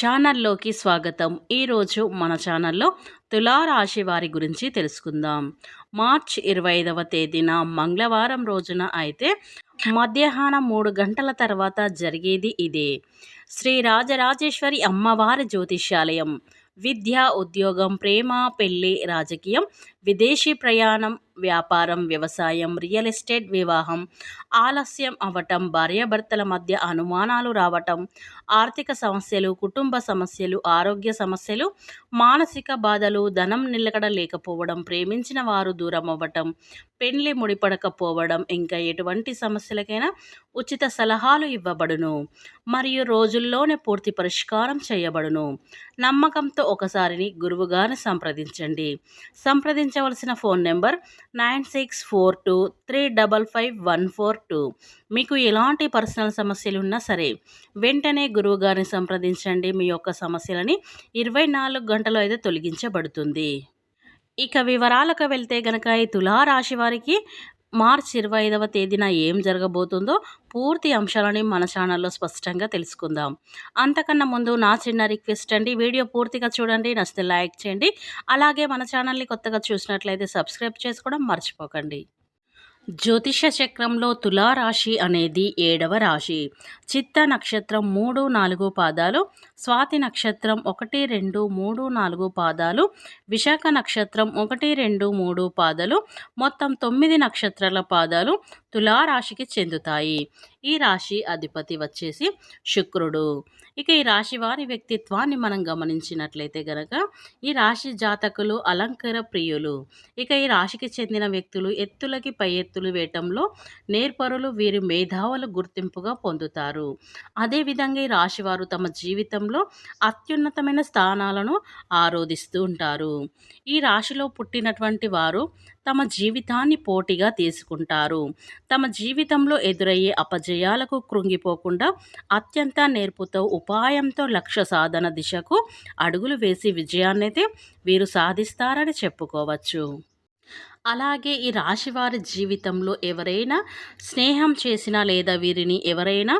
ఛానల్లోకి స్వాగతం. ఈరోజు మన ఛానల్లో తులారాశి వారి గురించి తెలుసుకుందాం. మార్చ్ ఇరవై ఐదవ తేదీన మంగళవారం రోజున అయితే మధ్యాహ్నం మూడు గంటల తర్వాత జరిగేది ఇదే. శ్రీ రాజరాజేశ్వరి అమ్మవారి జ్యోతిష్యాలయం. విద్య ఉద్యోగం ప్రేమ పెళ్ళి రాజకీయం విదేశీ ప్రయాణం వ్యాపారం వ్యవసాయం రియల్ ఎస్టేట్ వివాహం ఆలస్యం అవ్వటం భార్యాభర్తల మధ్య అనుమానాలు రావటం ఆర్థిక సమస్యలు కుటుంబ సమస్యలు ఆరోగ్య సమస్యలు మానసిక బాధలు ధనం నిలకడ లేకపోవడం ప్రేమించిన వారు దూరం అవ్వటం పెళ్ళి ముడిపడకపోవడం ఇంకా ఎటువంటి సమస్యలకైనా ఉచిత సలహాలు ఇవ్వబడును. మరియు రోజుల్లోనే పూర్తి పరిష్కారం చేయబడును. నమ్మకంతో ఒకసారిని గురువుగారిని సంప్రదించండి. సంప్రదించవలసిన phone number nine six four two three double five one four two. మీకు ఎలాంటి పర్సనల్ సమస్యలు ఉన్నా సరే వెంటనే గురువుగారిని సంప్రదించండి. మీ యొక్క సమస్యలని ఇరవై నాలుగు గంటలు అయితే తొలగించబడుతుంది. ఇక వివరాలకు వెళ్తే గనక ఈ తులారాశి వారికి మార్చ్ ఇరవై ఐదవ తేదీన ఏం జరగబోతుందో పూర్తి అంశాలని మన ఛానల్లో స్పష్టంగా తెలుసుకుందాం. అంతకన్నా ముందు నా చిన్న రిక్వెస్ట్ అండి. వీడియో పూర్తిగా చూడండి నచ్చితే లైక్ చేయండి. అలాగే మన ఛానల్ని కొత్తగా చూసినట్లయితే సబ్స్క్రైబ్ చేసుకోవడం మర్చిపోకండి. జ్యోతిష చక్రంలో తులారాశి అనేది ఏడవ రాశి. చిత్త నక్షత్రం మూడు నాలుగు పాదాలు స్వాతి నక్షత్రం ఒకటి రెండు మూడు నాలుగు పాదాలు విశాఖ నక్షత్రం ఒకటి రెండు మూడు పాదాలు మొత్తం తొమ్మిది నక్షత్రాల పాదాలు తులారాశికి చెందుతాయి. ఈ రాశి అధిపతి వచ్చేసి శుక్రుడు. ఇక ఈ రాశి వారి వ్యక్తిత్వాన్ని మనం గమనించినట్లయితే గనక ఈ రాశి జాతకులు అలంకర ప్రియులు. ఇక ఈ రాశికి చెందిన వ్యక్తులు ఎత్తులకి పై ఎత్తులు వేయటంలో నేర్పరులు వీరి మేధావులు గుర్తింపుగా పొందుతారు. అదేవిధంగా ఈ రాశివారు తమ జీవితంలో అత్యున్నతమైన స్థానాలను ఆరోధిస్తూ ఉంటారు. ఈ రాశిలో పుట్టినటువంటి వారు తమ జీవితాన్ని పోటీగా తీసుకుంటారు. తమ జీవితంలో ఎదురయ్యే అపజయాలకు కృంగిపోకుండా అత్యంత నేర్పుతో ఉపాయంతో లక్ష్య సాధన దిశకు అడుగులు వేసి విజయాన్నైతే వీరు సాధిస్తారని చెప్పుకోవచ్చు. అలాగే ఈ రాశివారి జీవితంలో ఎవరైనా స్నేహం చేసినా లేదా వీరిని ఎవరైనా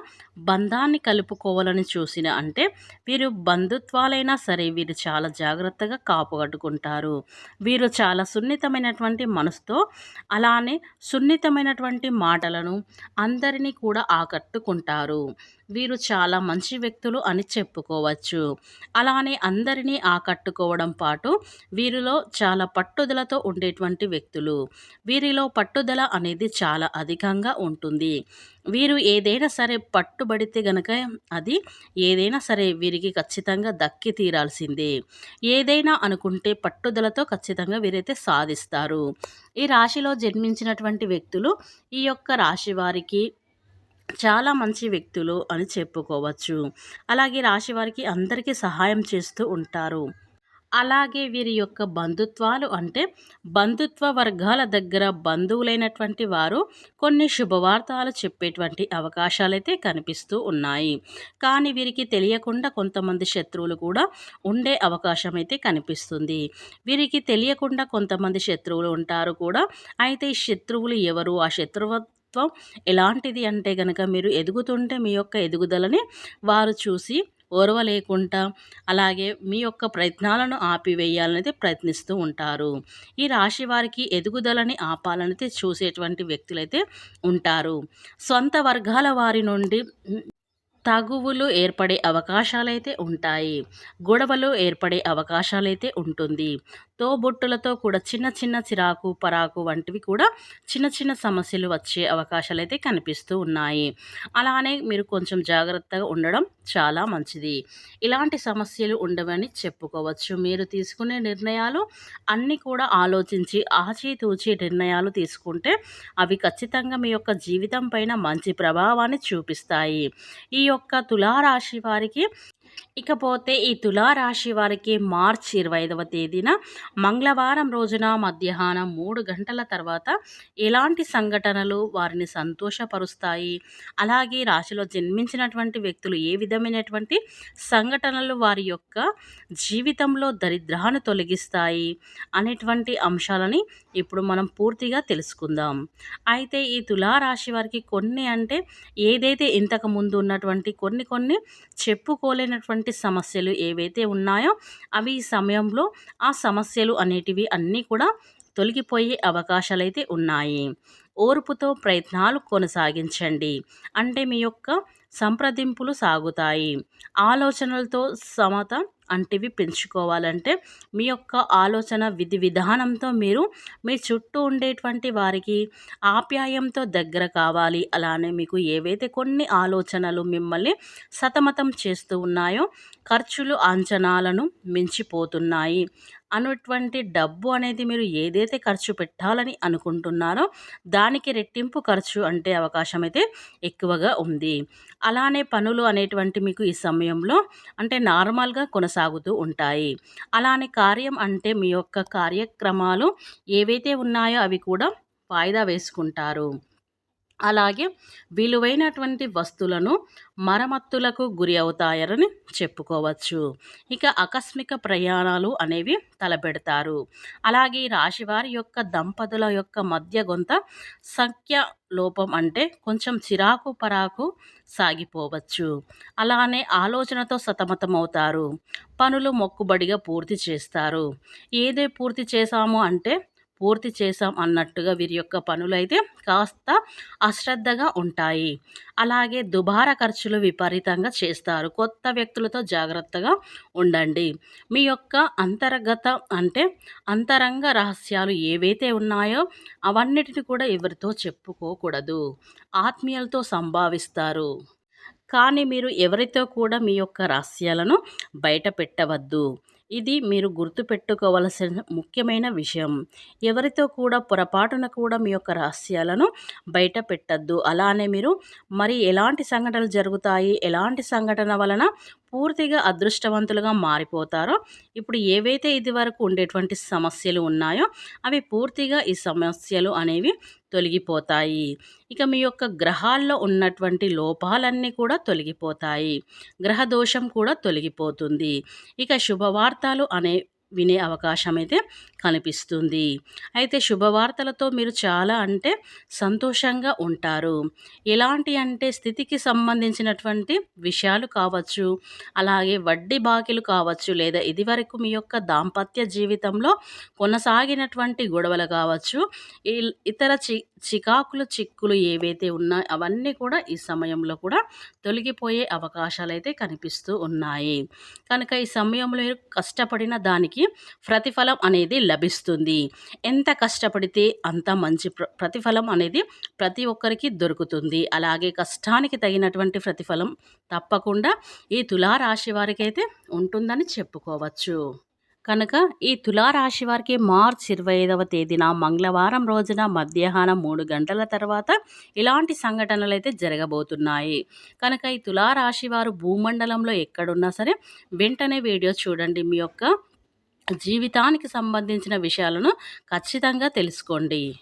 బంధాన్ని కలుపుకోవాలని చూసిన అంటే వీరు బంధుత్వాలైనా సరే వీరు చాలా జాగ్రత్తగా కాపుగట్టుకుంటారు వీరు చాలా సున్నితమైనటువంటి మనసుతో అలానే సున్నితమైనటువంటి మాటలను అందరినీ కూడా ఆకట్టుకుంటారు. వీరు చాలా మంచి వ్యక్తులు అని చెప్పుకోవచ్చు. అలానే అందరినీ ఆకట్టుకోవడం పాటు వీరిలో చాలా పట్టుదలతో ఉండేటువంటి వ్యక్తి వ్యక్తులు. వీరిలో పట్టుదల అనేది చాలా అధికంగా ఉంటుంది. వీరు ఏదైనా సరే పట్టుబడితే గనక అది ఏదైనా సరే వీరికి ఖచ్చితంగా దక్కి తీరాల్సిందే. ఏదైనా అనుకుంటే పట్టుదలతో ఖచ్చితంగా వీరైతే సాధిస్తారు. ఈ రాశిలో జన్మించినటువంటి వ్యక్తులు ఈ యొక్క రాశి వారికి చాలా మంచి వ్యక్తులు అని చెప్పుకోవచ్చు. అలాగే రాశి వారికి అందరికీ సహాయం చేస్తూ ఉంటారు. అలాగే వీరి యొక్క బంధుత్వాలు అంటే బంధుత్వ వర్గాల దగ్గర బంధువులైనటువంటి వారు కొన్ని శుభవార్తలు చెప్పేటువంటి అవకాశాలైతే కనిపిస్తూ ఉన్నాయి. కానీ వీరికి తెలియకుండా కొంతమంది శత్రువులు కూడా ఉండే అవకాశం అయితే కనిపిస్తుంది. వీరికి తెలియకుండా కొంతమంది శత్రువులు ఉంటారు కూడా. అయితే ఈ శత్రువులు ఎవరు? ఆ శత్రువ ఎలాంటిది అంటే కనుక మీరు ఎదుగుతుంటే మీ యొక్క ఎదుగుదలని వారు చూసి ఓర్వలేకుండా అలాగే మీ యొక్క ప్రయత్నాలను ఆపివేయాలనైతే ప్రయత్నిస్తూ ఉంటారు. ఈ రాశి వారికి ఎదుగుదలని ఆపాలనైతే చూసేటువంటి వ్యక్తులైతే ఉంటారు. సొంత వర్గాల వారి నుండి తగువులు ఏర్పడే అవకాశాలైతే ఉంటాయి. గొడవలు ఏర్పడే అవకాశాలైతే ఉంటుంది. తోబుట్టులతో కూడా చిన్న చిన్న చిరాకు పరాకు వంటివి కూడా చిన్న చిన్న సమస్యలు వచ్చే అవకాశాలు అయితే కనిపిస్తూ ఉన్నాయి. అలానే మీరు కొంచెం జాగ్రత్తగా ఉండడం చాలా మంచిది. ఇలాంటి సమస్యలు ఉండవని చెప్పుకోవచ్చు. మీరు తీసుకునే నిర్ణయాలు అన్నీ కూడా ఆలోచించి ఆచితూచి నిర్ణయాలు తీసుకుంటే అవి ఖచ్చితంగా మీ యొక్క జీవితం పైన మంచి ప్రభావాన్ని చూపిస్తాయి. ఈ యొక్క తులారాశి వారికి ఇకపోతే ఈ తులారాశి వారికి మార్చ్ ఇరవై ఐదవ తేదీన మంగళవారం రోజున మధ్యాహ్నం మూడు గంటల తర్వాత ఎలాంటి సంఘటనలు వారిని సంతోషపరుస్తాయి? అలాగే రాశిలో జన్మించినటువంటి వ్యక్తులు ఏ విధమైనటువంటి సంఘటనలు వారి యొక్క జీవితంలో దరిద్రాన్ని తొలగిస్తాయి అనేటువంటి అంశాలని ఇప్పుడు మనం పూర్తిగా తెలుసుకుందాం. అయితే ఈ తులారాశి వారికి కొన్ని అంటే ఏదైతే ఇంతకు ముందు ఉన్నటువంటి కొన్ని కొన్ని చెప్పుకోలేనటువంటి సమస్యలు ఏవైతే ఉన్నాయో అవి ఈ సమయంలో ఆ సమస్యలు అనేటివి అన్నీ కూడా తొలగిపోయే అవకాశాలైతే ఉన్నాయి. ఓర్పుతో ప్రయత్నాలు కొనసాగించండి. అంటే మీ యొక్క సంప్రదింపులు సాగుతాయి. ఆలోచనలతో సమత అంటివి పెంచుకోవాలంటే మీ యొక్క ఆలోచన విధి విధానంతో మీరు మీ చుట్టూ ఉండేటువంటి వారికి ఆప్యాయంతో దగ్గర కావాలి. అలానే మీకు ఏవైతే కొన్ని ఆలోచనలు మిమ్మల్ని సతమతం చేస్తూ ఉన్నాయో ఖర్చులు అంచనాలను మించిపోతున్నాయి. అన్నటువంటి డబ్బు అనేది మీరు ఏదైతే ఖర్చు పెట్టాలని అనుకుంటున్నారో దానికి రెట్టింపు ఖర్చు అంటే అవకాశం అయితే ఎక్కువగా ఉంది. అలానే పనులు అనేటువంటి మీకు ఈ సమయంలో అంటే నార్మల్గా కొనసాగుతూ ఉంటాయి. అలానే కార్యం అంటే మీ యొక్క కార్యక్రమాలు ఏవైతే ఉన్నాయో అవి కూడా వాయిదా వేసుకుంటారు. అలాగే విలువైనటువంటి వస్తువులను మరమత్తులకు గురి అవుతాయని చెప్పుకోవచ్చు. ఇక ఆకస్మిక ప్రయాణాలు అనేవి తలపెడతారు. అలాగే రాశివారి యొక్క దంపతుల యొక్క మధ్య గొంత సంఖ్య లోపం అంటే కొంచెం చిరాకు పరాకు సాగిపోవచ్చు. అలానే ఆలోచనతో సతమతమవుతారు. పనులు మొక్కుబడిగా పూర్తి చేస్తారు. ఏదే పూర్తి చేశాము అంటే పూర్తి చేసాం అన్నట్టుగా వీరి యొక్క పనులైతే కాస్త అశ్రద్ధగా ఉంటాయి. అలాగే దుబారా ఖర్చులు విపరీతంగా చేస్తారు. కొత్త వ్యక్తులతో జాగ్రత్తగా ఉండండి. మీ యొక్క అంతర్గత అంటే అంతరంగ రహస్యాలు ఏవైతే ఉన్నాయో అవన్నిటిని కూడా ఎవరితో చెప్పుకోకూడదు. ఆత్మీయులతో సంభావిస్తారు. కానీ మీరు ఎవరితో కూడా మీ యొక్క రహస్యాలను బయట పెట్టవద్దు. ఇది మీరు గుర్తుపెట్టుకోవలసిన ముఖ్యమైన విషయం. ఎవరితో కూడా పొరపాటున కూడా మీ యొక్క రహస్యాలను బయట పెట్టద్దు. అలానే మీరు మరి ఎలాంటి సంఘటనలు జరుగుతాయి? ఎలాంటి సంఘటన వలన పూర్తిగా అదృష్టవంతులుగా మారిపోతారో ఇప్పుడు ఏవైతే ఇది వరకు ఉండేటువంటి సమస్యలు ఉన్నాయో అవి పూర్తిగా ఈ సమస్యలు అనేవి తొలగిపోతాయి. ఇక మీ యొక్క గ్రహాల్లో ఉన్నటువంటి లోపాలన్నీ కూడా తొలగిపోతాయి. గ్రహ దోషం కూడా తొలగిపోతుంది. ఇక శుభవార్తలు అనే వినే అవకాశం అయితే కనిపిస్తుంది. అయితే శుభవార్తలతో మీరు చాలా అంటే సంతోషంగా ఉంటారు. ఎలాంటి అంటే స్థితికి సంబంధించినటువంటి విషయాలు కావచ్చు అలాగే వడ్డీ బాకీలు కావచ్చు లేదా ఇదివరకు మీ యొక్క దాంపత్య జీవితంలో కొనసాగినటువంటి గొడవలు కావచ్చు ఇతర చి చికాకులు చిక్కులు ఏవైతే ఉన్నాయో అవన్నీ కూడా ఈ సమయంలో కూడా తొలగిపోయే అవకాశాలు అయితే కనిపిస్తూ ఉన్నాయి. కనుక ఈ సమయంలో కష్టపడిన దానికి ప్రతిఫలం అనేది లభిస్తుంది. ఎంత కష్టపడితే అంత మంచి ప్రతిఫలం అనేది ప్రతి ఒక్కరికి దొరుకుతుంది. అలాగే కష్టానికి తగినటువంటి ప్రతిఫలం తప్పకుండా ఈ తులారాశి వారికి అయితే ఉంటుందని చెప్పుకోవచ్చు. కనుక ఈ తులారాశి వారికి మార్చ్ ఇరవై ఐదవ తేదీన మంగళవారం రోజున మధ్యాహ్నం మూడు గంటల తర్వాత ఇలాంటి సంఘటనలు అయితే జరగబోతున్నాయి. కనుక ఈ తులారాశి వారు భూమండలంలో ఎక్కడున్నా సరే వెంటనే వీడియో చూడండి. మీ యొక్క జీవితానికి సంబంధించిన విషయాలను ఖచ్చితంగా తెలుసుకోండి.